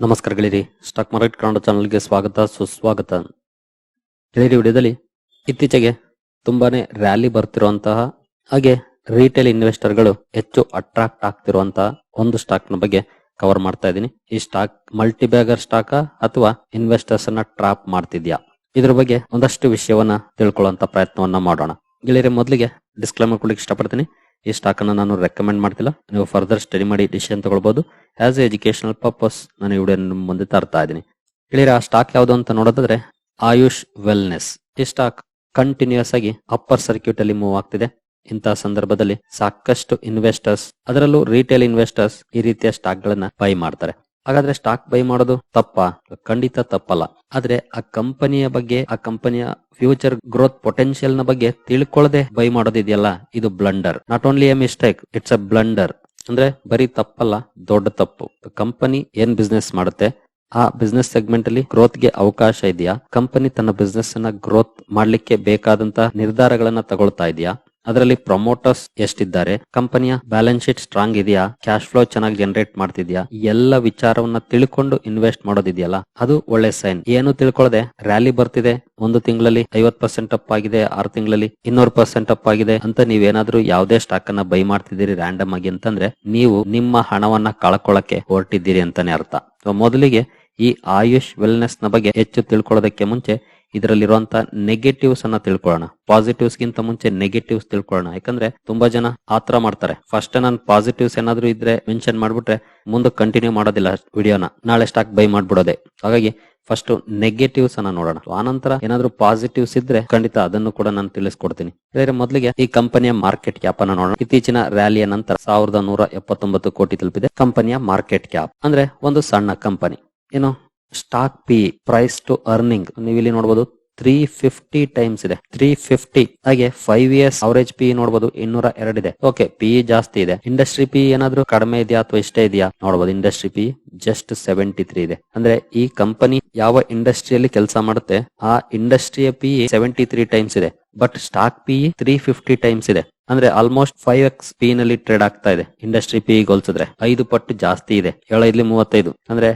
ನಮಸ್ಕಾರ ಗೆಳೆಯರಿ stock market Kannada ಚಾನಲ್ಗೆ ಸ್ವಾಗತ, ಸುಸ್ವಾಗತ. ಗೆಳೆಯರಿ ವಿಡಿಯೋದಲ್ಲಿ ಇತ್ತೀಚೆಗೆ ತುಂಬಾನೇ ರ್ಯಾಲಿ ಬರ್ತಿರುವಂತಹ ಹಾಗೆ ರಿಟೇಲ್ ಇನ್ವೆಸ್ಟರ್ಗಳು ಹೆಚ್ಚು ಅಟ್ರಾಕ್ಟ್ ಆಗ್ತಿರುವಂತಹ ಒಂದು ಸ್ಟಾಕ್ನ ಬಗ್ಗೆ ಕವರ್ ಮಾಡ್ತಾ ಇದ್ದೀನಿ. ಈ ಸ್ಟಾಕ್ ಮಲ್ಟಿ ಬ್ಯಾಗರ್ ಸ್ಟಾಕ್ ಅಥವಾ ಇನ್ವೆಸ್ಟರ್ಸ್ ಅನ್ನ ಟ್ರಾಪ್ ಮಾಡ್ತಿದ್ಯಾ? ಇದ್ರ ಬಗ್ಗೆ ಒಂದಷ್ಟು ವಿಷಯವನ್ನ ತಿಳ್ಕೊಳ್ಳುವಂತ ಪ್ರಯತ್ನವನ್ನ ಮಾಡೋಣ. ಗೆಳೆಯರಿ ಮೊದಲಿಗೆ ಡಿಸ್ಕ್ಲೈಮರ್ ಕೊಡ್ಲಿಕ್ಕೆ ಇಷ್ಟಪಡ್ತೀನಿ. ಈ ಸ್ಟಾಕ್ ಅನ್ನು ನಾನು ರೆಕಮೆಂಡ್ ಮಾಡ್ತಿಲ್ಲ. ನೀವು ಫರ್ದರ್ ಸ್ಟಡಿ ಮಾಡಿ ಡಿಸಿಷನ್ ತಗೊಳ್ಬಹುದು ಆಸ್ ಎ ಎಜುಕೇಶನಲ್ ಪರ್ಪಸ್ ನಾನು ಈ ಮುಂದೆ ತರ್ತಾ ಇದ್ದೀನಿ. ಹೇಳಿರ ಆ ಸ್ಟಾಕ್ ಯಾವುದು ಅಂತ ನೋಡೋದಾದ್ರೆ ಆಯುಷ್ ವೆಲ್ನೆಸ್ ಈ ಸ್ಟಾಕ್ ಕಂಟಿನ್ಯೂಸ್ ಆಗಿ ಅಪ್ಪರ್ ಸರ್ಕ್ಯೂಟ್ ಅಲ್ಲಿ ಮೂವ್ ಆಗ್ತಿದೆ. ಇಂತಹ ಸಂದರ್ಭದಲ್ಲಿ ಸಾಕಷ್ಟು ಇನ್ವೆಸ್ಟರ್ಸ್ ಅದರಲ್ಲೂ ರಿಟೇಲ್ ಇನ್ವೆಸ್ಟರ್ಸ್ ಈ ರೀತಿಯ ಸ್ಟಾಕ್ ಗಳನ್ನ ಬೈ ಮಾಡ್ತಾರೆ. ಹಾಗಾದ್ರೆ ಸ್ಟಾಕ್ ಬೈ ಮಾಡೋದು ತಪ್ಪಾ? ಖಂಡಿತ ತಪ್ಪಲ್ಲ. ಆದ್ರೆ ಆ ಕಂಪನಿಯ ಬಗ್ಗೆ, ಆ ಕಂಪನಿಯ ಫ್ಯೂಚರ್ ಗ್ರೋತ್ ಪೊಟೆನ್ಶಿಯಲ್ನ ಬಗ್ಗೆ ತಿಳ್ಕೊಳ್ಳದೆ ಬೈ ಮಾಡೋದಿದೆಯಲ್ಲ, ಇದು blunder not only a mistake it's a blunder ಅಂದ್ರೆ ಬರೀ ತಪ್ಪಲ್ಲ, ದೊಡ್ಡ ತಪ್ಪು. ಕಂಪನಿ ಏನ್ ಬಿಸ್ನೆಸ್ ಮಾಡುತ್ತೆ? ಆ ಬಿಸ್ನೆಸ್ ಸೆಗ್ಮೆಂಟ್ ಅಲ್ಲಿ ಗ್ರೋತ್ಗೆ ಅವಕಾಶ ಇದೆಯಾ? ಕಂಪನಿ ತನ್ನ ಬಿಸ್ನೆಸ್ ಅನ್ನ ಗ್ರೋತ್ ಮಾಡ್ಲಿಕ್ಕೆ ಬೇಕಾದಂತಹ ನಿರ್ಧಾರಗಳನ್ನ ತಗೊಳ್ತಾ ಇದೆಯಾ? ಅದರಲ್ಲಿ ಪ್ರಮೋಟರ್ಸ್ ಎಷ್ಟಿದ್ದಾರೆ? ಕಂಪನಿಯ ಬ್ಯಾಲೆನ್ಸ್ ಶೀಟ್ ಸ್ಟ್ರಾಂಗ್ ಇದೆಯಾ? ಕ್ಯಾಶ್ ಫ್ಲೋ ಚೆನ್ನಾಗಿ ಜನರೇಟ್ ಮಾಡ್ತಿದ್ಯಾ? ಎಲ್ಲ ವಿಚಾರವನ್ನ ತಿಳ್ಕೊಂಡು ಇನ್ವೆಸ್ಟ್ ಮಾಡೋದಿದೆಯಲ್ಲ? ಅದು ಒಳ್ಳೆ ಸೈನ್ ಏನು ತಿಳ್ಕೊಳ್ಳದೆ ರ್ಯಾಲಿ ಬರ್ತಿದೆ. ಒಂದು ತಿಂಗಳಲ್ಲಿ ಐವತ್ ಪರ್ಸೆಂಟ್ ಅಪ್ ಆಗಿದೆ, ಆರು ತಿಂಗಳಲ್ಲಿ ಇನ್ನೂರು ಪರ್ಸೆಂಟ್ ಅಪ್ ಆಗಿದೆ ಅಂತ ನೀವೇನಾದ್ರೂ ಯಾವುದೇ ಸ್ಟಾಕ್ ಅನ್ನ ಬೈ ಮಾಡ್ತಿದ್ದೀರಿ ರ್ಯಾಂಡಮ್ ಆಗಿ ಅಂತಂದ್ರೆ ನೀವು ನಿಮ್ಮ ಹಣವನ್ನ ಕಳ್ಕೊಳ್ಳಕ್ಕೆ ಹೊರಟಿದ್ದೀರಿ ಅಂತಾನೆ ಅರ್ಥ. ಮೊದಲಿಗೆ ಈ ಆಯುಷ್ ವೆಲ್ನೆಸ್ನ ಬಗ್ಗೆ ಹೆಚ್ಚು ತಿಳ್ಕೊಳ್ಳೋದಕ್ಕೆ ಮುಂಚೆ ಇದರಲ್ಲಿರುವಂತ ನೆಗೆಟಿವ್ಸ್ ಅನ್ನ ತಿಳ್ಕೊಳ್ಳೋಣ. ಪಾಸಿಟಿವ್ಸ್ ಗಿಂತ ಮುಂಚೆ ನೆಗೆಟಿವ್ಸ್ ತಿಳ್ಕೊಳ್ಳೋಣ. ಯಾಕಂದ್ರೆ ತುಂಬಾ ಜನ ಆತರ ಮಾಡ್ತಾರೆ. ಫಸ್ಟ್ ನಾನು ಪಾಸಿಟಿವ್ಸ್ ಏನಾದ್ರು ಇದ್ರೆ ಮೆನ್ಷನ್ ಮಾಡ್ಬಿಟ್ರೆ ಮುಂದೆ ಕಂಟಿನ್ಯೂ ಮಾಡೋದಿಲ್ಲ ವಿಡಿಯೋನ ನಾಳೆ ಸ್ಟಾಕ್ ಬೈ ಮಾಡ್ಬಿಡೋದೆ. ಹಾಗಾಗಿ ಫಸ್ಟ್ ನೆಗೆಟಿವ್ಸ್ ಅನ್ನ ನೋಡೋಣ. ಆನಂತರ ಏನಾದ್ರು ಪಾಸಿಟಿವ್ಸ್ ಇದ್ರೆ ಖಂಡಿತ ಅದನ್ನು ಕೂಡ ನಾನು ತಿಳಿಸ್ಕೊಡ್ತೀನಿ. ಮೊದಲಿಗೆ ಈ ಕಂಪನಿಯ ಮಾರ್ಕೆಟ್ ಕ್ಯಾಪ್ ಅನ್ನ ನೋಡೋಣ. ಇತ್ತೀಚಿನ ರ್ಯಾಲಿಯ ನಂತರ ಸಾವಿರದ ನೂರ ಎಪ್ಪತ್ತೊಂಬತ್ತು ಕೋಟಿ ತಲುಪಿದೆ. ಕಂಪನಿಯ ಮಾರ್ಕೆಟ್ ಕ್ಯಾಪ್ ಅಂದ್ರೆ ಒಂದು ಸಣ್ಣ ಕಂಪನಿ ಏನು? Stock P price to earning ನೀವು ಇಲ್ಲಿ ನೋಡಬಹುದು ತ್ರೀ ಫಿಫ್ಟಿ ಟೈಮ್ಸ್ ಇದೆ. ತ್ರೀ ಫಿಫ್ಟಿ ಹಾಗೆ ಫೈವ್ ಇಯರ್ಸ್ ಅವರೇಜ್ ಪಿ ನೋಡಬಹುದು ಇನ್ನೂರ ಇದೆ. ಓಕೆ ಪಿ ಜಾಸ್ತಿ ಇದೆ. ಇಂಡಸ್ಟ್ರಿ ಪಿ ಏನಾದ್ರೂ ಕಡಿಮೆ ಇದೆಯಾ ಅಥವಾ ಇಷ್ಟೇ ಇದೆಯಾ? ನೋಡಬಹುದು industry P just seventy three ಇದೆ. ಅಂದ್ರೆ ಈ ಕಂಪನಿ ಯಾವ ಇಂಡಸ್ಟ್ರಿಯಲ್ಲಿ ಕೆಲಸ ಮಾಡುತ್ತೆ, ಆ ಇಂಡಸ್ಟ್ರಿಯ ಪಿ ಸೆವೆಂಟಿ ತ್ರೀ ಟೈಮ್ಸ್ ಇದೆ. But stock P three fifty times ಇದೆ. ಅಂದ್ರೆ ಆಲ್ಮೋಸ್ಟ್ ಫೈವ್ ಎಕ್ಸ್ ಪಿ ನಲ್ಲಿ ಟ್ರೇಡ್ ಆಗ್ತಾ ಇದೆ. ಇಂಡಸ್ಟ್ರಿ ಪಿ ಹೋಲ್ಸಿದ್ರೆ ಐದು ಪಟ್ಟು ಜಾಸ್ತಿ ಇದೆ. ಏಳೈದ್ಲಿ ಮೂವತ್ತೈದು. ಅಂದ್ರೆ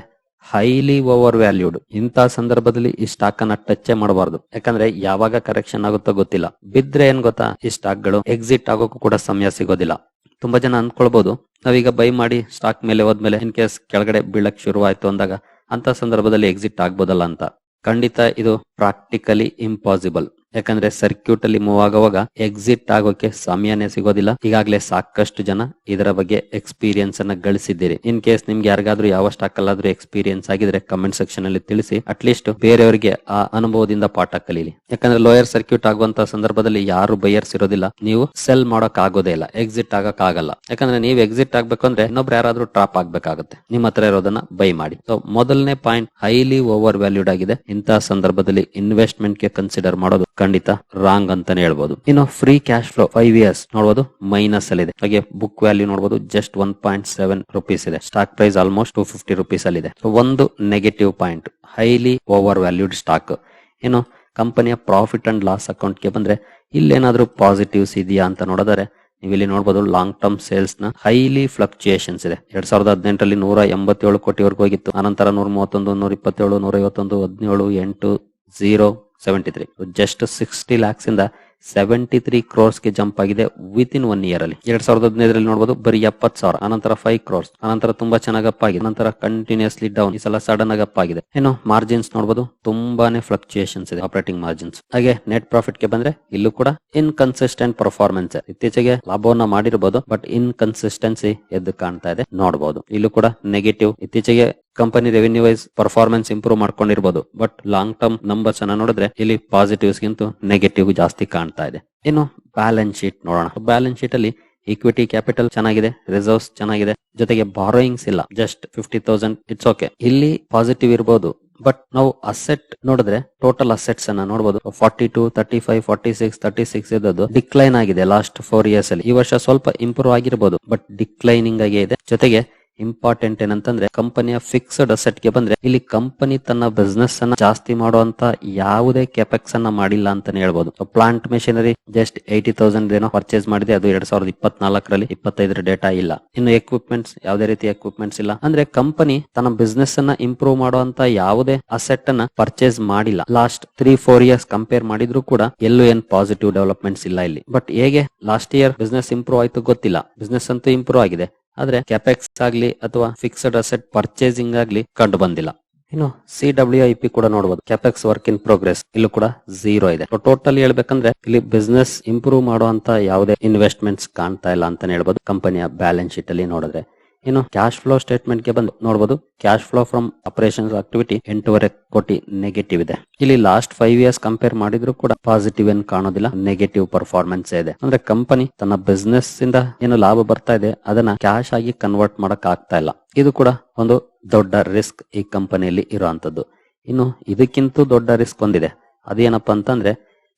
ಹೈಲಿ ಓವರ್ ವ್ಯಾಲ್ಯೂಡ್ ಇಂತಹ ಸಂದರ್ಭದಲ್ಲಿ ಈ ಸ್ಟಾಕ್ ಅನ್ನ ಟಚ್ ಮಾಡಬಾರ್ದು. ಯಾಕಂದ್ರೆ ಯಾವಾಗ ಕರೆಕ್ಷನ್ ಆಗುತ್ತೋ ಗೊತ್ತಿಲ್ಲ. ಬಿದ್ರೆ ಏನ್ ಗೊತ್ತಾ? ಈ ಸ್ಟಾಕ್ಗಳು ಎಕ್ಸಿಟ್ ಆಗೋಕ್ಕೂ ಕೂಡ ಸಮಯ ಸಿಗೋದಿಲ್ಲ. ತುಂಬಾ ಜನ ಅನ್ಕೊಳ್ಬಹುದು ನಾವೀಗ ಬೈ ಮಾಡಿ ಸ್ಟಾಕ್ ಮೇಲೆ ಹೋದ್ಮೇಲೆ ಇನ್ ಕೇಸ್ ಕೆಳಗಡೆ ಬೀಳಕ್ ಶುರು ಆಯ್ತು ಅಂದಾಗ ಅಂತ ಸಂದರ್ಭದಲ್ಲಿ ಎಕ್ಸಿಟ್ ಆಗ್ಬೋದಲ್ಲ ಅಂತ. ಖಂಡಿತ ಇದು ಪ್ರಾಕ್ಟಿಕಲಿ ಇಂಪಾಸಿಬಲ್ ಯಾಕಂದ್ರೆ ಸರ್ಕ್ಯೂಟ್ ಅಲ್ಲಿ ಮೂವ್ ಆಗುವಾಗ ಎಕ್ಸಿಟ್ ಆಗೋಕೆ ಸಮಯನೇ ಸಿಗೋದಿಲ್ಲ. ಈಗಾಗಲೇ ಸಾಕಷ್ಟು ಜನ ಇದರ ಬಗ್ಗೆ ಎಕ್ಸ್ಪೀರಿಯನ್ಸ್ ಅನ್ನ ಗಳಿಸಿದ್ದೀರಿ. ಇನ್ ಕೇಸ್ ನಿಮ್ಗೆ ಯಾರಿಗಾದ್ರೂ ಯಾವ ಸ್ಟಾಕ್ ಅಲ್ಲಾದ್ರೂ ಎಕ್ಸ್ಪೀರಿಯನ್ಸ್ ಆಗಿದ್ರೆ ಕಮೆಂಟ್ ಸೆಕ್ಷನ್ ಅಲ್ಲಿ ತಿಳಿಸಿ. ಅಟ್ಲೀಸ್ಟ್ ಬೇರೆಯವರಿಗೆ ಆ ಅನುಭವದಿಂದ ಪಾಠ ಕಲೀಲಿ. ಯಾಕಂದ್ರೆ ಲೋಯರ್ ಸರ್ಕ್ಯೂಟ್ ಆಗುವಂತ ಸಂದರ್ಭದಲ್ಲಿ ಯಾರು ಬೈಯರ್ಸ್ ಇರೋದಿಲ್ಲ. ನೀವು ಸೆಲ್ ಮಾಡಕ್ ಆಗೋದೇ ಇಲ್ಲ. ಎಕ್ಸಿಟ್ ಆಗಕ್ ಆಗಲ್ಲ ಯಾಕಂದ್ರೆ ನೀವು ಎಕ್ಸಿಟ್ ಆಗ್ಬೇಕು ಅಂದ್ರೆ ಇನ್ನೊಬ್ರು ಯಾರಾದ್ರೂ ಟ್ರಾಪ್ ಆಗ್ಬೇಕಾಗುತ್ತೆ. ನಿಮ್ಮ ಹತ್ರ ಇರೋದನ್ನ ಬೈ ಮಾಡಿ. ಸೊ ಮೊದಲನೇ ಪಾಯಿಂಟ್ ಹೈಲಿ ಓವರ್ ವ್ಯಾಲ್ಯೂಡ್ ಆಗಿದೆ. ಇಂತಹ ಸಂದರ್ಭದಲ್ಲಿ ಇನ್ವೆಸ್ಟ್ಮೆಂಟ್ಗೆ ಕನ್ಸಿಡರ್ ಮಾಡೋದು ಖಂಡಿತ ರಾಂಗ್ ಅಂತಾನೆ ಹೇಳ್ಬೋದು. ಇನ್ನು free cash flow five years ನೋಡಬಹುದು ಮೈನಸ್ ಅಲ್ಲಿ ಇದೆ. ಹಾಗೆ ಬುಕ್ ವ್ಯಾಲ್ಯೂ ನೋಡಬಹುದು just one point seven rupees ಇದೆ. Stock price almost two fifty rupees ಅಲ್ಲಿ ಇದೆ. ಒಂದು negative point highly over valued stock ಇನ್ನು ಕಂಪನಿಯ ಪ್ರಾಫಿಟ್ ಅಂಡ್ ಲಾಸ್ ಅಕೌಂಟ್ಗೆ ಬಂದ್ರೆ ಇಲ್ಲೇನಾದ್ರೂ ಪಾಸಿಟಿವ್ಸ್ ಇದೆಯಾ ಅಂತ ನೋಡಿದರೆ ನೀವು ಇಲ್ಲಿ ನೋಡಬಹುದು ಲಾಂಗ್ ಟರ್ಮ್ ಸೇಲ್ಸ್ನ ಹೈಲಿ ಫ್ಲಕ್ಚುಯೇಷನ್ಸ್ ಇದೆ. ಎರಡ್ ಸಾವಿರದ ಹದಿನೆಂಟರಲ್ಲಿ ನೂರ ಎಂಬತ್ತೇಳು ಕೋಟಿವರೆಗೂ ಹೋಗಿತ್ತು. ಅನಂತರ ನೂರ ಮೂವತ್ತೊಂದು, ನೂರ ಇಪ್ಪತ್ತೇಳು, ನೂರ ಐವತ್ತೊಂದು, ಹದಿನೇಳು, ಎಂಟು zero seventy three just sixty lakhs ಇಂದ ಸೆವೆಂಟಿ ತ್ರೀ ಕ್ರೋರ್ಸ್ಗೆ ಜಂಪ್ ಆಗಿದೆ ವಿತ್ ಇನ್ ಒನ್ ಇಯರ್ ಅಲ್ಲಿ. ಎರಡ್ ಸಾವಿರದ ಹದಿನೈದರಲ್ಲಿ ನೋಡಬಹುದು ಬರೀ ಎಪ್ಪತ್ತು ಸಾವಿರ. ಆನಂತರ ಫೈವ್ ಕ್ರೋರ್ಸ್ ಆನಂತರ ತುಂಬಾ ಚೆನ್ನಾಗಿ ಅಪ್ ಆಗಿದೆ. ನಂತರ ಕಂಟಿನ್ಯೂಸ್ಲಿ ಡೌನ್ ಈ ಸಲ ಸಡನ್ ಆಗಿ ಅಪ್ ಆಗಿದೆ. ಏನು ಮಾರ್ಜಿನ್ಸ್ ನೋಡಬಹುದು ತುಂಬಾನೇ ಫ್ಲಕ್ಚುಯೇಷನ್ಸ್ ಇದೆ ಆಪರೇಟಿಂಗ್ ಮಾರ್ಜಿನ್ಸ್ ಹಾಗೆ ನೆಟ್ ಪ್ರಾಫಿಟ್ಗೆ ಬಂದ್ರೆ ಇಲ್ಲೂ ಕೂಡ ಇನ್ಕನ್ಸಿಸ್ಟೆಂಟ್ ಪರ್ಫಾರ್ಮೆನ್ಸ್ ಇತ್ತೀಚೆಗೆ ಲಾಭವನ್ನ ಮಾಡಿರಬಹುದು ಬಟ್ ಇನ್ಕನ್ಸಿಸ್ಟೆನ್ಸಿ ಎದ್ದು ಕಾಣ್ತಾ ಇದೆ. ನೋಡಬಹುದು ಇಲ್ಲೂ ಕೂಡ ನೆಗೆಟಿವ್ ಇತ್ತೀಚೆಗೆ company revenue wise performance improve ಮಾಡ್ಕೊಂಡಿರ್ಬೋದು. But long term numbers ಅನ್ನ ನೋಡಿದ್ರೆ ಇಲ್ಲಿ ಪಾಸಿಟಿವ್ಸ್ ಗಿಂತ ನೆಗೆಟಿವ್ ಜಾಸ್ತಿ ಕಾಣ್ತಾ ಇದೆ. ಇನ್ನು ಬ್ಯಾಲೆನ್ಸ್ ಶೀಟ್ ನೋಡೋಣ. ಬ್ಯಾಲೆನ್ಸ್ ಶೀಟ್ ಅಲ್ಲಿ ಇಕ್ವಿಟಿ ಕ್ಯಾಪಿಟಲ್ ಚೆನ್ನಾಗಿದೆ ರಿಸರ್ವ್ಸ್ ಚೆನ್ನಾಗಿದೆ, ಜೊತೆಗೆ ಬಾರೋಯಿಂಗ್ಸ್ ಇಲ್ಲ. Just fifty thousand it's okay ಇಲ್ಲಿ ಪಾಸಿಟಿವ್ ಇರಬಹುದು ಬಟ್ ನಾವು ಅಸೆಟ್ ನೋಡಿದ್ರೆ ಟೋಟಲ್ ಅಸೆಟ್ಸ್ ಅನ್ನ ನೋಡಬಹುದು forty two thirty five forty six thirty six ಇದ್ದದ್ದು ಡಿಕ್ಲೈನ್ ಆಗಿದೆ ಲಾಸ್ಟ್ ಫೋರ್ ಇಯರ್ಸ್ ಅಲ್ಲಿ. ಈ ವರ್ಷ ಸ್ವಲ್ಪ ಇಂಪ್ರೂವ್ ಆಗಿರ್ಬೋದು ಬಟ್ ಡಿಕ್ಲೈನಿಂಗ್ ಆಗಿ ಇದೆ. ಜೊತೆಗೆ ಇಂಪಾರ್ಟೆಂಟ್ ಏನಂತಂದ್ರೆ ಕಂಪನಿಯ ಫಿಕ್ಸ್ಡ್ ಅಸೆಟ್ಗೆ ಬಂದ್ರೆ, ಇಲ್ಲಿ ಕಂಪನಿ ತನ್ನ ಬಿಸ್ನೆಸ್ ಅನ್ನ ಜಾಸ್ತಿ ಮಾಡುವಂತ ಯಾವುದೇ ಕೆಪೆಕ್ಸ್ ಅನ್ನ ಮಾಡಿಲ್ಲ ಅಂತಾನೆ ಹೇಳ್ಬೋದು. Plant machinery just eighty thousand ಏನೋ ಪರ್ಚೇಸ್ ಮಾಡಿದೆ, ಅದು ಎರಡ್ ಸಾವಿರದ ಇಪ್ಪತ್ನಾಲ್ಕರಲ್ಲಿ ಇಪ್ಪತ್ತೈದರ ಡೇಟಾ ಇಲ್ಲ. ಇನ್ನು ಎಕ್ವಿಪ್ಮೆಂಟ್ಸ್ ಯಾವುದೇ ರೀತಿ ಎಕ್ವಿಪ್ಮೆಂಟ್ಸ್ ಇಲ್ಲ. ಅಂದ್ರೆ ಕಂಪನಿ ತನ್ನ ಬಿಸ್ನೆಸ್ ಅನ್ನ ಇಂಪ್ರೂವ್ ಮಾಡುವಂತ ಯಾವುದೇ ಅಸೆಟ್ ಅನ್ನ ಪರ್ಚೇಸ್ ಮಾಡಿಲ್ಲ. Last three four years compare ಮಾಡಿದ್ರು ಕೂಡ ಎಲ್ಲೂ ಏನ್ ಪಾಸಿಟಿವ್ ಡೆವಲಪ್ಮೆಂಟ್ಸ್ ಇಲ್ಲ ಇಲ್ಲಿ. ಬಟ್ ಹೇಗೆ? ಲಾಸ್ಟ್ ಇಯರ್ ಬಿಸ್ನೆಸ್ ಇಂಪ್ರೂವ್ ಆಯ್ತು ಗೊತ್ತಿಲ್ಲ. ಬಿಸ್ನೆಸ್ ಅಂತೂ ಇಂಪ್ರೂವ್ ಆಗಿದೆ. ಆದ್ರೆ ಕ್ಯಾಪೆಕ್ಸ್ ಆಗ್ಲಿ ಅಥವಾ ಫಿಕ್ಸ್ಡ್ ಅಸೆಟ್ ಪರ್ಚೇಸಿಂಗ್ ಆಗ್ಲಿ ಕಂಡು ಬಂದಿಲ್ಲ. ಇನ್ನು ಸಿ ಡಬ್ಲ್ಯೂ ಐ ಪಿ ಕೂಡ ನೋಡಬಹುದು ಕ್ಯಾಪೆಕ್ಸ್ ವರ್ಕ್ ಇನ್ ಪ್ರೋಗ್ರೆಸ್ ಇಲ್ಲೂ ಕೂಡ ಝೀರೋ ಇದೆ. ಟೋಟಲ್ ಹೇಳ್ಬೇಕಂದ್ರೆ ಇಲ್ಲಿ ಬಿಸ್ನೆಸ್ ಇಂಪ್ರೂವ್ ಮಾಡುವಂತ ಯಾವುದೇ ಇನ್ವೆಸ್ಟ್ಮೆಂಟ್ಸ್ ಕಾಣ್ತಾ ಇಲ್ಲ ಅಂತಾನೆ ಹೇಳ್ಬೋದು. ಕಂಪನಿಯ ಬ್ಯಾಲೆನ್ಸ್ ಶೀಟ್ ಅಲ್ಲಿ ನೋಡಿದ್ರೆ. ಇನ್ನು ಕ್ಯಾಶ್ ಫ್ಲೋ ಸ್ಟೇಟ್ಮೆಂಟ್ಗೆ ಬಂದು ನೋಡಬಹುದು cash flow from operations activity ಎಂಟೂವರೆ ಕೋಟಿ ನೆಗೆಟಿವ್ ಇದೆ. ಇಲ್ಲಿ ಲಾಸ್ಟ್ ಫೈವ್ ಇಯರ್ಸ್ ಕಂಪೇರ್ ಮಾಡಿದ್ರು ಕೂಡ ಪಾಸಿಟಿವ್ ಏನ್ ಕಾಣೋದಿಲ್ಲ. ನೆಗೆಟಿವ್ ಪರ್ಫಾರ್ಮೆನ್ಸ್ ಇದೆ. ಅಂದ್ರೆ ಕಂಪನಿ ತನ್ನ ಬಿಸ್ನೆಸ್ ಇಂದ ಏನು ಲಾಭ ಬರ್ತಾ ಇದೆ, ಅದನ್ನ ಕ್ಯಾಶ್ ಆಗಿ ಕನ್ವರ್ಟ್ ಮಾಡಕ್ ಆಗ್ತಾ ಇಲ್ಲ. ಇದು ಕೂಡ ಒಂದು ದೊಡ್ಡ ರಿಸ್ಕ್ ಈ ಕಂಪನಿಯಲ್ಲಿ ಇರುವಂತದ್ದು ಇನ್ನು ಇದಕ್ಕಿಂತ ದೊಡ್ಡ ರಿಸ್ಕ್ ಒಂದಿದೆ. ಅದೇನಪ್ಪ ಅಂತಂದ್ರೆ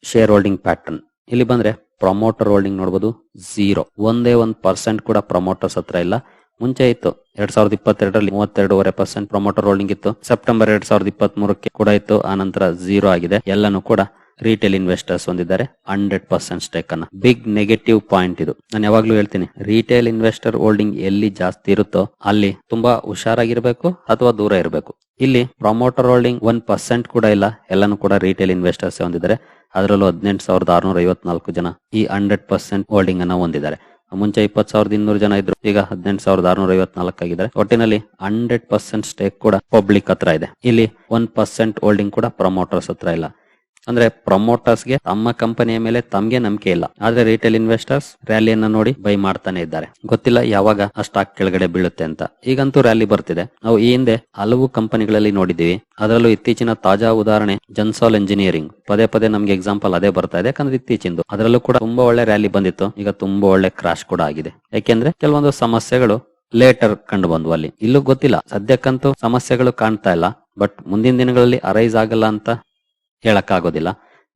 ಶೇರ್ ಹೋಲ್ಡಿಂಗ್ ಪ್ಯಾಟರ್ನ್ ಇಲ್ಲಿ ಬಂದ್ರೆ ಪ್ರಮೋಟರ್ ಹೋಲ್ಡಿಂಗ್ ನೋಡಬಹುದು ಝೀರೋ ಒಂದೇ ಒಂದ್ ಪರ್ಸೆಂಟ್ ಕೂಡ ಪ್ರಮೋಟರ್ಸ್ ಹತ್ರ ಇಲ್ಲ. ಮುಂಚೆ ಇತ್ತು. ಎರಡ್ ಸಾವಿರದ ಇಪ್ಪತ್ತೆರಡರಲ್ಲಿ ಮೂವತ್ತೆರಡೂವರೆ ಪರ್ಸೆಂಟ್ ಪ್ರೊಮೋಟರ್ ಹೋಲ್ಡಿಂಗ್ ಇತ್ತು. ಸೆಪ್ಟೆಂಬರ್ ಎರಡ್ ಸಾವಿರದ ಇಪ್ಪತ್ತ್ ಮೂರಕ್ಕೆ ಕೂಡ ಇತ್ತು. ಆ ನಂತರ ಝೀರೋ ಆಗಿದೆ. ಎಲ್ಲನೂ ಕೂಡ ರಿಟೇಲ್ ಇನ್ವೆಸ್ಟರ್ಸ್ ಹೊಂದಿದ್ದಾರೆ ಹಂಡ್ರೆಡ್ ಪರ್ಸೆಂಟ್ ಸ್ಟೇಕ್ ಅನ್ನ. ಬಿಗ್ ನೆಗೆಟಿವ್ ಪಾಯಿಂಟ್ ಇದು. ನಾನು ಯಾವಾಗ್ಲೂ ಹೇಳ್ತೀನಿ ರಿಟೇಲ್ ಇನ್ವೆಸ್ಟರ್ ಹೋಲ್ಡಿಂಗ್ ಎಲ್ಲಿ ಜಾಸ್ತಿ ಇರುತ್ತೋ ಅಲ್ಲಿ ತುಂಬಾ ಹುಷಾರಾಗಿರ್ಬೇಕು ಅಥವಾ ದೂರ ಇರಬೇಕು. ಇಲ್ಲಿ ಪ್ರೊಮೋಟರ್ ಹೋಲ್ಡಿಂಗ್ ಒನ್ ಪರ್ಸೆಂಟ್ ಕೂಡ ಇಲ್ಲ. ಎಲ್ಲಾನು ಕೂಡ ರಿಟೇಲ್ ಇನ್ವೆಸ್ಟರ್ಸ್ ಹೊಂದಿದ್ದಾರೆ ಅದರಲ್ಲೂ ಹದಿನೆಂಟು ಸಾವಿರದ ಆರುನೂರ ಐವತ್ನಾಲ್ಕು ಜನ ಈ ಹಂಡ್ರೆಡ್ ಪರ್ಸೆಂಟ್ ಹೋಲ್ಡಿಂಗ್ ಅನ್ನ ಹೊಂದಿದ್ದಾರೆ ಮುಂಚೆ ಇಪ್ಪತ್ ಸಾವಿರದ ಇನ್ನೂರು ಜನ ಇದ್ರು. ಈಗ ಹದಿನೆಂಟು ಸಾವಿರದ ಆರ್ನೂರ ಐವತ್ನಾಲ್ಕು ಆಗಿದ್ದಾರೆ. ಒಟ್ಟಿನಲ್ಲಿ ಹಂಡ್ರೆಡ್ ಪರ್ಸೆಂಟ್ ಸ್ಟೇಕ್ ಕೂಡ ಪಬ್ಲಿಕ್ ಹತ್ರ ಇದೆ. ಇಲ್ಲಿ ಒನ್ ಪರ್ಸೆಂಟ್ ಹೋಲ್ಡಿಂಗ್ ಕೂಡ ಪ್ರಮೋಟರ್ಸ್ ಹತ್ರ ಇಲ್ಲ. ಅಂದ್ರೆ ಪ್ರಮೋಟರ್ಸ್ಗೆ ತಮ್ಮ ಕಂಪನಿಯ ಮೇಲೆ ತಮ್ಗೆ ನಂಬಿಕೆ ಇಲ್ಲ. ಆದ್ರೆ ರಿಟೇಲ್ ಇನ್ವೆಸ್ಟರ್ಸ್ ರ್ಯಾಲಿಯನ್ನ ನೋಡಿ ಬೈ ಮಾಡ್ತಾನೆ ಇದ್ದಾರೆ. ಗೊತ್ತಿಲ್ಲ ಯಾವಾಗ ಆ ಸ್ಟಾಕ್ ಕೆಳಗಡೆ ಬೀಳುತ್ತೆ ಅಂತ. ಈಗಂತೂ ರ್ಯಾಲಿ ಬರ್ತಿದೆ. ನಾವು ಈ ಹಿಂದೆ ಹಲವು ಕಂಪನಿಗಳಲ್ಲಿ ನೋಡಿದ್ದೀವಿ. ಅದರಲ್ಲೂ ಇತ್ತೀಚಿನ ತಾಜಾ ಉದಾಹರಣೆ ಜನ್ಸಾಲ್ ಇಂಜಿನಿಯರಿಂಗ್ ಪದೇ ಪದೇ ನಮ್ಗೆ ಎಕ್ಸಾಂಪಲ್ ಅದೇ ಬರ್ತಾ ಇದೆ. ಯಾಕಂದ್ರೆ ಇತ್ತೀಚಿಂದು ಅದರಲ್ಲೂ ಕೂಡ ತುಂಬಾ ಒಳ್ಳೆ ರ್ಯಾಲಿ ಬಂದಿತ್ತು. ಈಗ ತುಂಬಾ ಒಳ್ಳೆ ಕ್ರಾಶ್ ಕೂಡ ಆಗಿದೆ. ಯಾಕೆಂದ್ರೆ ಕೆಲವೊಂದು ಸಮಸ್ಯೆಗಳು ಲೇಟರ್ ಕಂಡು ಬಂದ್ವು ಅಲ್ಲಿ. ಇಲ್ಲೂ ಗೊತ್ತಿಲ್ಲ. ಸದ್ಯಕ್ಕಂತೂ ಸಮಸ್ಯೆಗಳು ಕಾಣ್ತಾ ಇಲ್ಲ. ಬಟ್ ಮುಂದಿನ ದಿನಗಳಲ್ಲಿ ಅರೈಸ್ ಆಗಲ್ಲ ಅಂತ ಹೇಳಕ್ಕಾಗೋದಿಲ್ಲ.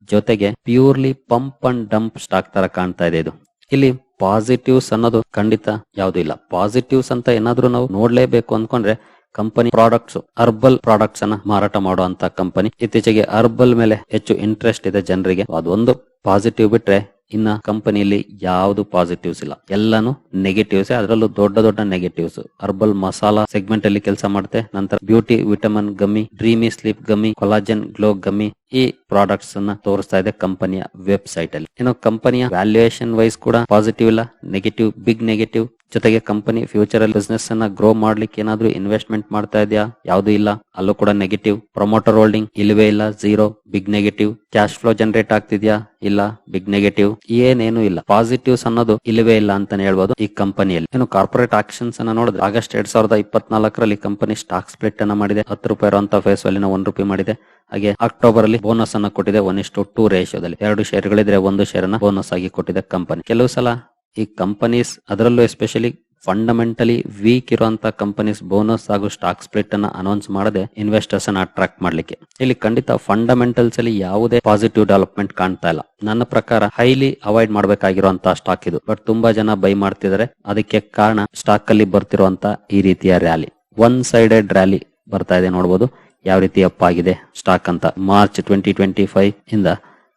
ಜೊತೆಗೆ purely pump and dump stock ತರ ಕಾಣ್ತಾ ಇದೆ ಇದು. ಇಲ್ಲಿ ಪಾಸಿಟಿವ್ಸ್ ಅನ್ನೋದು ಖಂಡಿತ ಯಾವ್ದು ಇಲ್ಲ. ಪಾಸಿಟಿವ್ಸ್ ಅಂತ ಏನಾದ್ರೂ ನಾವು ನೋಡ್ಲೇಬೇಕು ಅನ್ಕೊಂಡ್ರೆ ಕಂಪನಿ ಪ್ರಾಡಕ್ಟ್ಸ್, ಅರ್ಬಲ್ ಪ್ರಾಡಕ್ಟ್ಸ್ ಅನ್ನ ಮಾರಾಟ ಮಾಡುವಂತ ಕಂಪನಿ. ಇತ್ತೀಚೆಗೆ ಅರ್ಬಲ್ ಮೇಲೆ ಹೆಚ್ಚು ಇಂಟ್ರೆಸ್ಟ್ ಇದೆ ಜನರಿಗೆ. ಅದೊಂದು ಪಾಸಿಟಿವ್ ಬಿಟ್ರೆ ಇನ್ನ ಕಂಪನಿಯಲ್ಲಿ ಯಾವುದು ಪಾಸಿಟಿವ್ಸ್ ಇಲ್ಲ. ಎಲ್ಲಾನು ನೆಗೆಟಿವ್ಸ್ ಅದರಲ್ಲೂ ದೊಡ್ಡ ದೊಡ್ಡ ನೆಗೆಟಿವ್ಸ್ ಹರ್ಬಲ್ ಮಸಾಲಾ ಸೆಗ್ಮೆಂಟ್ ಅಲ್ಲಿ ಕೆಲಸ ಮಾಡುತ್ತೆ ನಂತರ beauty vitamin gummy dreamy sleep gummy collagen glow gummy ಈ ಪ್ರಾಡಕ್ಟ್ಸ್ ಅನ್ನ ತೋರಿಸ್ತಾ ಇದೆ ಕಂಪನಿಯ ವೆಬ್ಸೈಟ್ ಅಲ್ಲಿ. ಏನೋ ಕಂಪನಿಯ ವ್ಯಾಲ್ಯೂಯೇಷನ್ ವೈಸ್ ಕೂಡ ಪಾಸಿಟಿವ್ ಇಲ್ಲ ನೆಗೆಟಿವ್ ಬಿಗ್ ನೆಗೆಟಿವ್ ಜೊತೆಗೆ ಕಂಪನಿ ಫ್ಯೂಚರ್ ಅಲ್ಲಿ ಬಿಸ್ನೆಸ್ ಅನ್ನ ಗ್ರೋ ಮಾಡ್ಲಿಕ್ಕೆ ಏನಾದ್ರೂ ಇನ್ವೆಸ್ಟ್ಮೆಂಟ್ ಮಾಡ್ತಾ ಇದೆಯಾ? ಯಾವ್ದು ಇಲ್ಲ. ಅಲ್ಲೂ ಕೂಡ ನೆಗೆಟಿವ್ ಪ್ರೊಮೋಟರ್ ಹೋಲ್ಡಿಂಗ್ ಇಲ್ಲವೇ ಇಲ್ಲ. Zero big negative cash flow generate ಆಗ್ತಿದ್ಯಾ? ಇಲ್ಲ. ಬಿಗ್ ನೆಗೆಟಿವ್ ಏನೇನು ಇಲ್ಲ. ಪಾಸಿಟಿವ್ಸ್ ಅನ್ನೋದು ಇಲ್ಲವೇ ಇಲ್ಲ ಅಂತಾನೆ ಹೇಳ್ಬೋದು ಈ ಕಂಪನಿಯಲ್ಲಿ ಏನು ಕಾರ್ಪೊರೇಟ್ ಆಕ್ಷನ್ಸ್ ಅನ್ನ ನೋಡಿದ್ರೆ ಆಗಸ್ಟ್ ಎರಡ್ ಸಾವಿರದ ಇಪ್ಪತ್ನಾಲ್ಕರಲ್ಲಿ ಕಂಪನಿ ಸ್ಟಾಕ್ ಸ್ಪ್ಲಿಟ್ ಅನ್ನ ಮಾಡಿದೆ. ಹತ್ತು ರೂಪಾಯಿ ಇರುವಂತ ಫೇಸ್ ವ್ಯಾಲ್ಯೂನ ಒನ್ ರೂಪಾಯಿ ಮಾಡಿದೆ. ಹಾಗೆ ಅಕ್ಟೋಬರ್ ಅಲ್ಲಿ ಬೋನಸ್ ಅನ್ನ ಕೊಟ್ಟಿದೆ. ಒನ್ ಇಷ್ಟು ಟೂ ರೇಷಿಯೋದಲ್ಲಿ ಎರಡು ಶೇರ್ಗಳಿದ್ರೆ ಒಂದು ಶೇರ್ ಅನ್ನ ಬೋನಸ್ ಆಗಿ ಕೊಟ್ಟಿದೆ ಕಂಪನಿ ಕೆಲವು ಸಲ ಈ ಕಂಪನೀಸ್ ಅದರಲ್ಲೂ ಎಸ್ಪೆಷಲಿ ಫಂಡಮೆಂಟಲಿ ವೀಕ್ ಇರುವಂತ ಕಂಪನೀಸ್ ಬೋನಸ್ ಹಾಗೂ ಸ್ಟಾಕ್ ಸ್ಪ್ಲಿಟ್ ಅನ್ನ ಅನೌನ್ಸ್ ಮಾಡದೆ ಇನ್ವೆಸ್ಟರ್ಸ್ ಅನ್ನ ಅಟ್ರಾಕ್ಟ್ ಮಾಡ್ಲಿಕ್ಕೆ. ಇಲ್ಲಿ ಖಂಡಿತ ಫಂಡಮೆಂಟಲ್ಸ್ ಅಲ್ಲಿ ಯಾವುದೇ ಪಾಸಿಟಿವ್ ಡೆವಲಪ್ಮೆಂಟ್ ಕಾಣ್ತಾ ಇಲ್ಲ. ನನ್ನ ಪ್ರಕಾರ ಹೈಲಿ ಅವಾಯ್ಡ್ ಮಾಡಬೇಕಾಗಿರುವಂತಹ ಸ್ಟಾಕ್ ಇದು. ಬಟ್ ತುಂಬಾ ಜನ ಬೈ ಮಾಡ್ತಿದ್ದಾರೆ ಅದಕ್ಕೆ ಕಾರಣ ಸ್ಟಾಕ್ ಅಲ್ಲಿ ಬರ್ತಿರುವಂತಹ ಈ ರೀತಿಯ ರ್ಯಾಲಿ ಒನ್ ಸೈಡೆಡ್ ರ್ಯಾಲಿ ಬರ್ತಾ ಇದೆ ನೋಡಬಹುದು ಯಾವ ರೀತಿ ಅಪ್ ಆಗಿದೆ ಸ್ಟಾಕ್ ಅಂತ. ಮಾರ್ಚ್ ಟ್ವೆಂಟಿ ಟ್ವೆಂಟಿ ಫೈವ್ ಇಂದ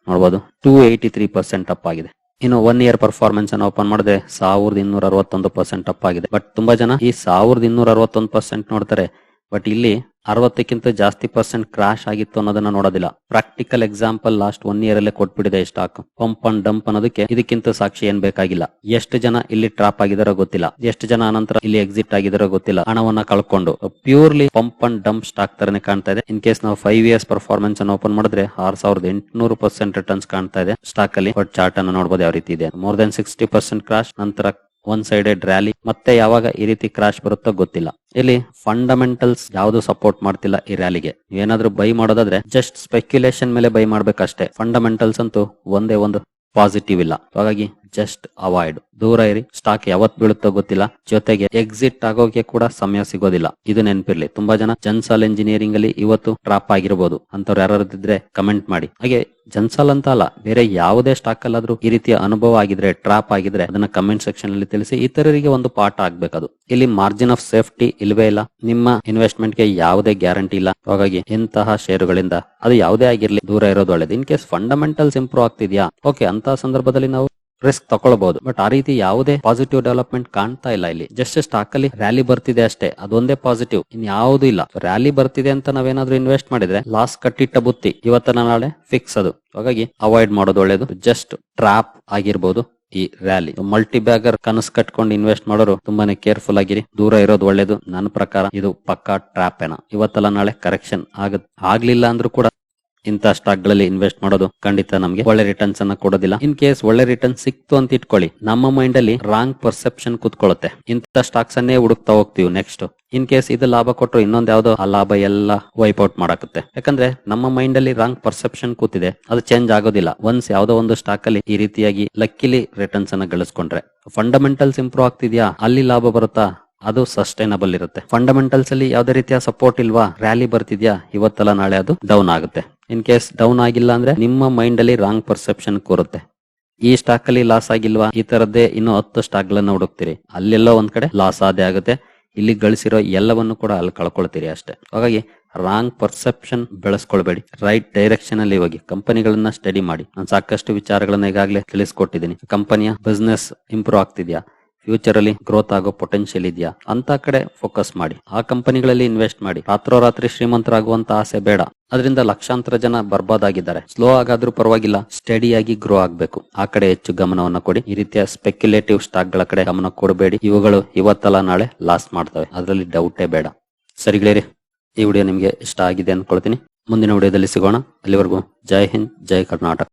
ನೋಡಬಹುದು two eighty three percent up ಆಗಿದೆ. ಇನ್ನು ಒನ್ ಇಯರ್ ಪರ್ಫಾರ್ಮೆನ್ಸ್ ಅನ್ನು ಓಪನ್ ಮಾಡಿದ್ರೆ ಸಾವಿರದ ಇನ್ನೂರ ಅರವತ್ತೊಂದು ಪರ್ಸೆಂಟ್ ಅಪ್ ಆಗಿದೆ. ಬಟ್ ತುಂಬಾ ಜನ ಈ ಸಾವಿರದ ಇನ್ನೂರ ಅರವತ್ತೊಂದು ಪರ್ಸೆಂಟ್ ನೋಡ್ತಾರೆ. ಬಟ್ ಇಲ್ಲಿ ಅರವತ್ತಕ್ಕಿಂತ ಜಾಸ್ತಿ ಪರ್ಸೆಂಟ್ ಕ್ರಾಶ್ ಆಗಿತ್ತು ಅನ್ನೋದನ್ನ ನೋಡೋದಿಲ್ಲ. Practical example last one year ಅಲ್ಲೇ ಕೊಟ್ಬಿಟ್ಟಿದೆ ಸ್ಟಾಕ್ ಪಂಪ್ ಅಂಡ್ ಡಂಪ್ ಅನ್ನೋದಕ್ಕೆ ಇದಕ್ಕಿಂತ ಸಾಕ್ಷಿ ಏನ್ ಬೇಕಾಗಿಲ್ಲ. ಎಷ್ಟು ಜನ ಇಲ್ಲಿ ಟ್ರಾಪ್ ಆಗಿದಾರೋ ಗೊತ್ತಿಲ್ಲ. ಎಷ್ಟು ಜನ ಅನಂತರ ಇಲ್ಲಿ ಎಕ್ಸಿಟ್ ಆಗಿದಾರೋ ಗೊತ್ತಿಲ್ಲ. ಹಣವನ್ನ ಕಳ್ಕೊಂಡು purely pump and dump stock ತರನೇ ಕಾಣ್ತಾ ಇದೆ. ಇನ್ ಕೇಸ್ ನಾವು ಫೈವ್ ಇಯರ್ಸ್ ಪರ್ಫಾರ್ಮೆನ್ಸ್ ಅನ್ನು ಓಪನ್ ಮಾಡಿದ್ರೆ ಆರ್ ಸಾವಿರದ ಎಂಟುನೂರು ಪರ್ಸೆಂಟ್ ರಿಟರ್ನ್ಸ್ ಕಾಣ್ತಾ ಇದೆ. ಸ್ಟಾಕ್ ಅಲ್ಲಿ ಚಾರ್ಟ್ ಅನ್ನು ನೋಡಬಹುದು ಯಾವ ರೀತಿ ಇದೆ. More than sixty percent crash ನಂತರ ಒನ್ ಸೈಡೆಡ್ ರ್ಯಾಲಿ ಮತ್ತೆ ಯಾವಾಗ ಈ ರೀತಿ ಕ್ರಾಶ್ ಬರುತ್ತೋ ಗೊತ್ತಿಲ್ಲ. ಇಲ್ಲಿ ಫಂಡಮೆಂಟಲ್ಸ್ ಯಾವುದು ಸಪೋರ್ಟ್ ಮಾಡ್ತಿಲ್ಲ ಈ ರ್ಯಾಲಿಗೆ ಏನಾದ್ರೂ ಬೈ ಮಾಡೋದಾದ್ರೆ ಜಸ್ಟ್ ಸ್ಪೆಕ್ಯುಲೇಷನ್ ಮೇಲೆ ಬೈ ಮಾಡ್ಬೇಕಷ್ಟೇ. ಫಂಡಮೆಂಟಲ್ಸ್ ಅಂತೂ ಒಂದೇ ಒಂದು ಪಾಸಿಟಿವ್ ಇಲ್ಲ. ಹಾಗಾಗಿ ಜಸ್ಟ್ ಅವಾಯ್ಡ್ ದೂರ ಇರಿ. ಸ್ಟಾಕ್ ಯಾವತ್ ಬೀಳುತ್ತೋ ಗೊತ್ತಿಲ್ಲ. ಜೊತೆಗೆ ಎಕ್ಸಿಟ್ ಆಗೋಕೆ ಕೂಡ ಸಮಯ ಸಿಗೋದಿಲ್ಲ. ಇದು ನೆನಪಿರ್ಲಿ. ತುಂಬಾ ಜನ ಜನ್ಸಾಲ್ ಇಂಜಿನಿಯರಿಂಗ್ ಅಲ್ಲಿ ಇವತ್ತು ಟ್ರಾಪ್ ಆಗಿರಬಹುದು ಅಂತವ್ರು ಯಾರು ಇದ್ರೆ ಕಮೆಂಟ್ ಮಾಡಿ. ಹಾಗೆ ಜನ್ಸಾಲ್ ಅಂತ ಅಲ್ಲ, ಬೇರೆ ಯಾವುದೇ ಸ್ಟಾಕ್ ಅಲ್ಲಾದ್ರೂ ಈ ರೀತಿಯ ಅನುಭವ ಆಗಿದ್ರೆ ಟ್ರಾಪ್ ಆಗಿದ್ರೆ ಅದನ್ನ ಕಮೆಂಟ್ ಸೆಕ್ಷನ್ ಅಲ್ಲಿ ತಿಳಿಸಿ ಇತರರಿಗೆ ಒಂದು ಪಾಠ ಆಗ್ಬೇಕದು. ಇಲ್ಲಿ ಮಾರ್ಜಿನ್ ಆಫ್ ಸೇಫ್ಟಿ ಇಲ್ವೇ ಇಲ್ಲ. ನಿಮ್ಮ ಇನ್ವೆಸ್ಟ್ಮೆಂಟ್ಗೆ ಯಾವುದೇ ಗ್ಯಾರಂಟಿ ಇಲ್ಲ. ಹಾಗಾಗಿ ಇಂತಹ ಷೇರುಗಳಿಂದ ಅದು ಯಾವುದೇ ಆಗಿರ್ಲಿ, ದೂರ ಇರೋದು ಒಳ್ಳೇದು. ಇನ್ ಕೇಸ್ ಫಂಡಮೆಂಟಲ್ಸ್ ಇಂಪ್ರೂವ್ ಆಗ್ತಿದ್ಯಾ? ಓಕೆ ಅಂತ ಸಂದರ್ಭದಲ್ಲಿ ನಾವು ರಿಸ್ಕ್ ತಗೊಳ್ಬಹುದು ಬಟ್ ಆ ರೀತಿ ಯಾವುದೇ ಪಾಸಿಟಿವ್ ಡೆವಲಪ್ಮೆಂಟ್ ಕಾಣ್ತಾ ಇಲ್ಲ ಇಲ್ಲಿ. ಜಸ್ಟ್ ಸ್ಟಾಕ್ ಅಲ್ಲಿ ರ್ಯಾಲಿ ಬರ್ತಿದೆ ಅಷ್ಟೇ. ಅದೊಂದೇ ಪಾಸಿಟಿವ್ ಇನ್ ಯಾವುದು ಇಲ್ಲ. ರ್ಯಾಲಿ ಬರ್ತಿದೆ ಅಂತ ನಾವೇನಾದ್ರೂ ಇನ್ವೆಸ್ಟ್ ಮಾಡಿದ್ರೆ ಲಾಸ್ ಕಟ್ಟಿಟ್ಟ ಬುತ್ತಿ. ಇವತ್ತನ ನಾಳೆ ಫಿಕ್ಸ್ ಅದು. ಹಾಗಾಗಿ ಅವಾಯ್ಡ್ ಮಾಡೋದು ಒಳ್ಳೇದು. ಜಸ್ಟ್ ಟ್ರಾಪ್ ಆಗಿರ್ಬೋದು ಈ ರ್ಯಾಲಿ ಮಲ್ಟಿ ಬ್ಯಾಗರ್ ಕನಸು ಕಟ್ಕೊಂಡು ಇನ್ವೆಸ್ಟ್ ಮಾಡೋರು ತುಂಬಾನೇ ಕೇರ್ಫುಲ್ ಆಗಿರಿ. ದೂರ ಇರೋದು ಒಳ್ಳೇದು. ನನ್ನ ಪ್ರಕಾರ ಇದು ಪಕ್ಕಾ ಟ್ರಾಪ್ ಏನ. ಇವತ್ತಲ್ಲ ನಾಳೆ ಕರೆಕ್ಷನ್ ಆಗ ಆಗ್ಲಿಲ್ಲ ಅಂದ್ರೂ ಕೂಡ ಇಂಥ ಸ್ಟಾಕ್ಗಳಲ್ಲಿ ಇನ್ವೆಸ್ಟ್ ಮಾಡೋದು ಖಂಡಿತ ನಮಗೆ ಒಳ್ಳೆ ರಿಟರ್ನ್ಸ್ ಅನ್ನ ಕೊಡೋದಿಲ್ಲ. ಇನ್ ಕೇಸ್ ಒಳ್ಳೆ ರಿಟರ್ನ್ ಸಿಕ್ತು ಅಂತ ಇಟ್ಕೊಳ್ಳಿ. ನಮ್ಮ ಮೈಂಡ್ ಅಲ್ಲಿ ರಾಂಗ್ ಪರ್ಸೆಪ್ಷನ್ ಕುತ್ಕೊಳ್ಳುತ್ತೆ. ಇಂಥ ಸ್ಟಾಕ್ಸ್ ಅನ್ನೇ ಹುಡುಕ್ತಾ ಹೋಗ್ತೀವಿ ನೆಕ್ಸ್ಟ್ ಇನ್ ಕೇಸ್ ಇದು ಲಾಭ ಕೊಟ್ಟರು ಇನ್ನೊಂದ್ ಯಾವ್ದೋ, ಆ ಲಾಭ ಎಲ್ಲ ವೈಪ್ ಔಟ್ ಮಾಡಾಕತ್ತೆ. ಯಾಕಂದ್ರೆ ನಮ್ಮ ಮೈಂಡ್ ಅಲ್ಲಿ ರಾಂಗ್ ಪರ್ಸೆಪ್ಷನ್ ಕೂತಿದೆ. ಅದು ಚೇಂಜ್ ಆಗೋದಿಲ್ಲ. ಒನ್ಸ್ ಯಾವ್ದೋ ಒಂದು ಸ್ಟಾಕ್ ಅಲ್ಲಿ ಈ ರೀತಿಯಾಗಿ ಲಕ್ಕಿಲಿ ರಿಟರ್ನ್ಸ್ ಅನ್ನ ಗಳಿಸ್ಕೊಂಡ್ರೆ. ಫಂಡಮೆಂಟಲ್ಸ್ ಇಂಪ್ರೂವ್ ಆಗ್ತಿದ್ಯಾ? ಅಲ್ಲಿ ಲಾಭ ಬರುತ್ತಾ? ಅದು ಸಸ್ಟೈನಬಲ್ ಇರುತ್ತೆ. ಫಂಡಮೆಂಟಲ್ಸ್ ಅಲ್ಲಿ ಯಾವ್ದೇ ರೀತಿಯ ಸಪೋರ್ಟ್ ಇಲ್ವಾ? ರ್ಯಾಲಿ ಬರ್ತಿದ್ಯಾ? ಇವತ್ತಲ್ಲ ನಾಳೆ ಅದು ಡೌನ್ ಆಗುತ್ತೆ. ಇನ್ ಕೇಸ್ ಡೌನ್ ಆಗಿಲ್ಲ ಅಂದ್ರೆ ನಿಮ್ಮ ಮೈಂಡ್ ಅಲ್ಲಿ ರಾಂಗ್ ಪರ್ಸೆಪ್ಷನ್ ಕೂರುತ್ತೆ. ಈ ಸ್ಟಾಕ್ ಅಲ್ಲಿ ಲಾಸ್ ಆಗಿಲ್ವಾ? ಈ ತರದ್ದೇ ಇನ್ನು ಹತ್ತು ಸ್ಟಾಕ್ ಗಳನ್ನ ಹುಡುಕ್ತಿರಿ. ಅಲ್ಲೆಲ್ಲೋ ಒಂದ್ ಕಡೆ ಲಾಸ್ ಆದೇ ಆಗುತ್ತೆ. ಇಲ್ಲಿ ಗಳಿಸಿರೋ ಎಲ್ಲವನ್ನು ಕೂಡ ಅಲ್ಲಿ ಕಳ್ಕೊಳ್ತೀರಿ ಅಷ್ಟೇ. ಹಾಗಾಗಿ ರಾಂಗ್ ಪರ್ಸೆಪ್ಷನ್ ಬೆಳೆಸ್ಕೊಳ್ಬೇಡಿ. ರೈಟ್ ಡೈರೆಕ್ಷನ್ ಅಲ್ಲಿ ಹೋಗಿ. ಕಂಪನಿಗಳನ್ನ ಸ್ಟಡಿ ಮಾಡಿ. ನಾನು ಸಾಕಷ್ಟು ವಿಚಾರಗಳನ್ನ ಈಗಾಗಲೇ ತಿಳಿಸ್ಕೊಟ್ಟಿದ್ದೀನಿ. ಕಂಪನಿಯ ಬಿಸ್ನೆಸ್ ಇಂಪ್ರೂವ್ ಆಗ್ತಿದ್ಯಾ? ಫ್ಯೂಚರ್ ಅಲ್ಲಿ ಗ್ರೋತ್ ಆಗೋ ಪೊಟೆನ್ಶಿಯಲ್ ಇದೆಯಾ? ಅಂತ ಕಡೆ ಫೋಕಸ್ ಮಾಡಿ. ಆ ಕಂಪನಿಗಳಲ್ಲಿ ಇನ್ವೆಸ್ಟ್ ಮಾಡಿ. ರಾತ್ರೋರಾತ್ರಿ ಶ್ರೀಮಂತರಾಗುವಂತ ಆಸೆ ಬೇಡ. ಅದರಿಂದ ಲಕ್ಷಾಂತರ ಜನ ಬರ್ಬಾದಾಗಿದ್ದಾರೆ. ಸ್ಲೋ ಆಗಾದ್ರೂ ಪರವಾಗಿಲ್ಲ ಸ್ಟಡಿಯಾಗಿ ಗ್ರೋ ಆಗ್ಬೇಕು. ಆ ಕಡೆ ಹೆಚ್ಚು ಗಮನವನ್ನ ಕೊಡಿ. ಈ ರೀತಿಯ ಸ್ಪೆಕ್ಯುಲೇಟಿವ್ ಸ್ಟಾಕ್ಗಳ ಕಡೆ ಗಮನ ಕೊಡಬೇಡಿ. ಇವುಗಳು ಇವತ್ತಲ್ಲ, ನಾಳೆ ಲಾಸ್ ಮಾಡ್ತವೆ. ಅದರಲ್ಲಿ ಡೌಟೇ ಬೇಡ. ಸರಿಗಳಿರಿ ಈ ವಿಡಿಯೋ ನಿಮಗೆ ಇಷ್ಟ ಆಗಿದೆ ಅಂದ್ಕೊಳ್ತೀನಿ ಮುಂದಿನ ವಿಡಿಯೋದಲ್ಲಿ ಸಿಗೋಣ. ಅಲ್ಲಿವರೆಗೂ ಜೈ ಹಿಂದ್, ಜೈ ಕರ್ನಾಟಕ.